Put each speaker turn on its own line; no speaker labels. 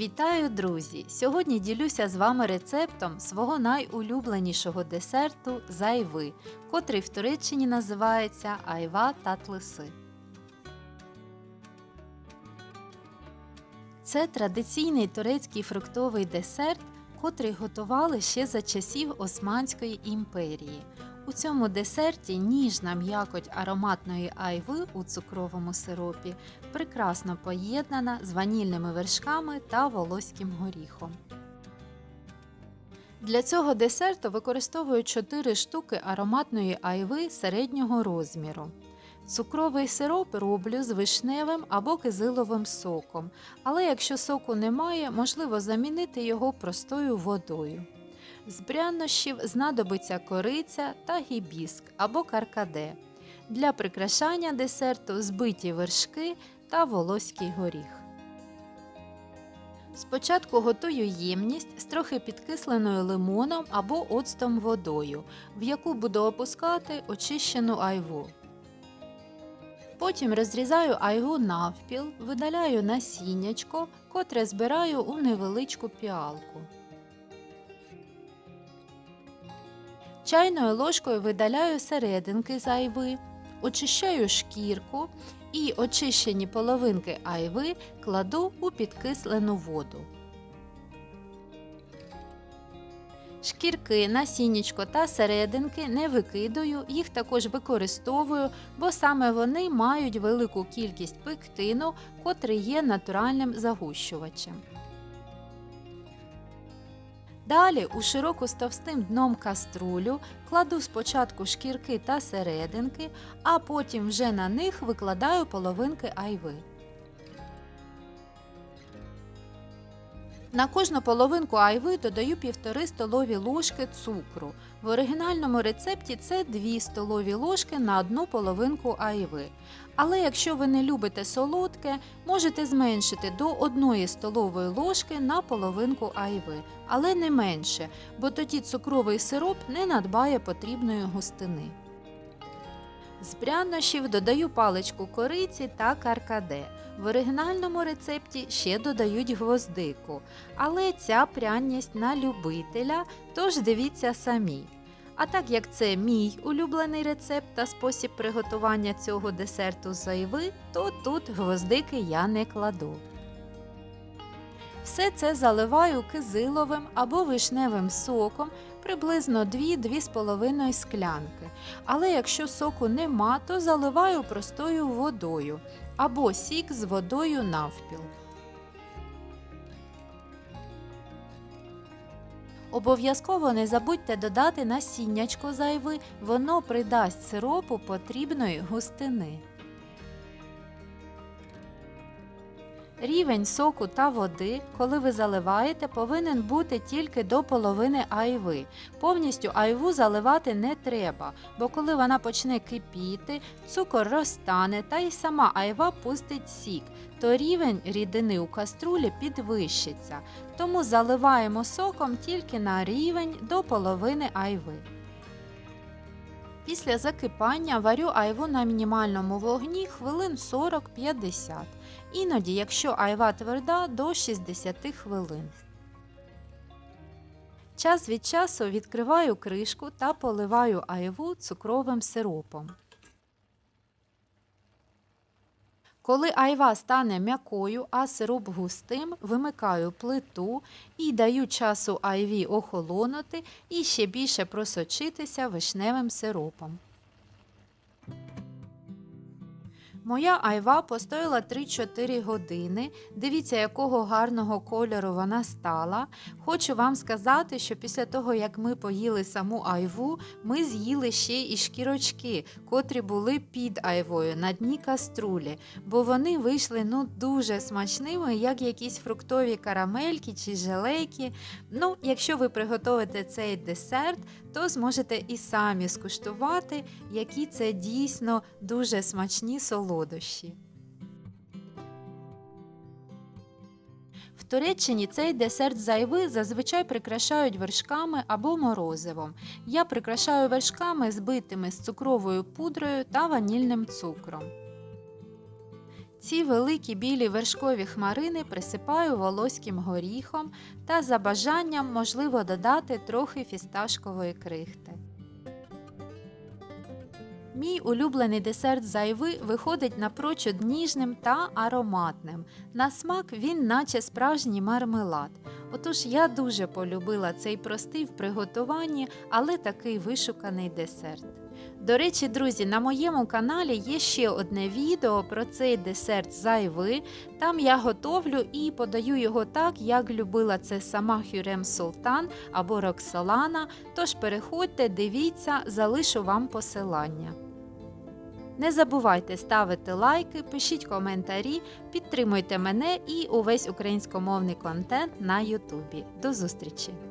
Вітаю, друзі! Сьогодні ділюся з вами рецептом свого найулюбленішого десерту зайви, котрий в Туреччині називається айва татлиси. Це традиційний турецький фруктовий десерт, котрий готували ще за часів Османської імперії. У цьому десерті ніжна м'якоть ароматної айви у цукровому сиропі прекрасно поєднана з ванільними вершками та волоським горіхом. Для цього десерту використовую 4 штуки ароматної айви середнього розміру. Цукровий сироп роблю з вишневим або кизиловим соком, але якщо соку немає, можливо замінити його простою водою. З прянощів знадобиться кориця та гібіск або каркаде. Для прикрашання десерту збиті вершки та волоський горіх. Спочатку готую ємність з трохи підкисленою лимоном або оцтом водою, в яку буду опускати очищену айву. Потім розрізаю айву навпіл, видаляю насіннячко, котре збираю у невеличку піалку. Чайною ложкою видаляю серединки з айви, очищаю шкірку і очищені половинки айви кладу у підкислену воду. Шкірки, насіннячко та серединки не викидаю, їх також використовую, бо саме вони мають велику кількість пектину, котрий є натуральним загущувачем. Далі у широку з товстим дном каструлю кладу спочатку шкірки та серединки, а потім вже на них викладаю половинки айви. На кожну половинку айви додаю 1,5 столові ложки цукру. В оригінальному рецепті це 2 столові ложки на одну половинку айви. Але якщо ви не любите солодке, можете зменшити до 1 столової ложки на половинку айви, але не менше, бо тоді цукровий сироп не надбає потрібної густини. З прянощів додаю паличку кориці та каркаде. В оригінальному рецепті ще додають гвоздику, але ця пряність на любителя, тож дивіться самі. А так як це мій улюблений рецепт та спосіб приготування цього десерту з то тут гвоздики я не кладу. Все це заливаю кизиловим або вишневим соком приблизно 2-2,5 склянки. Але якщо соку нема, то заливаю простою водою або сік з водою навпіл. Обов'язково не забудьте додати насіннячко зайви, воно придасть сиропу потрібної густини. Рівень соку та води, коли ви заливаєте, повинен бути тільки до половини айви. Повністю айву заливати не треба, бо коли вона почне кипіти, цукор розтане та й сама айва пустить сік, то рівень рідини у каструлі підвищиться. Тому заливаємо соком тільки на рівень до половини айви. Після закипання варю айву на мінімальному вогні хвилин 40-50. Іноді, якщо айва тверда, до 60 хвилин. Час від часу відкриваю кришку та поливаю айву цукровим сиропом. Коли айва стане м'якою, а сироп густим, вимикаю плиту і даю часу айві охолонути і ще більше просочитися вишневим сиропом. Моя айва постояла 3-4 години. Дивіться, якого гарного кольору вона стала. Хочу вам сказати, що після того, як ми поїли саму айву, ми з'їли ще і шкірочки, котрі були під айвою на дні каструлі, бо вони вийшли ну, дуже смачними, як якісь фруктові карамельки чи желейки. Ну, Якщо ви приготуєте цей десерт, то зможете і самі скуштувати, які це дійсно дуже смачні солодощі. В Туреччині цей десерт зайви зазвичай прикрашають вершками або морозивом. Я прикрашаю вершками збитими з цукровою пудрою та ванільним цукром. Ці великі білі вершкові хмарини присипаю волоським горіхом та за бажанням можливо додати трохи фісташкової крихти. Мій улюблений десерт зайви виходить напрочуд ніжним та ароматним. На смак він наче справжній мармелад. Отож я дуже полюбила цей простий в приготуванні, але такий вишуканий десерт. До речі, друзі, на моєму каналі є ще одне відео про цей десерт з айви. Там я готовлю і подаю його так, як любила це сама Хюрем Султан або Роксолана. Тож переходьте, дивіться, залишу вам посилання. Не забувайте ставити лайки, пишіть коментарі, підтримуйте мене і увесь українськомовний контент на Ютубі. До зустрічі!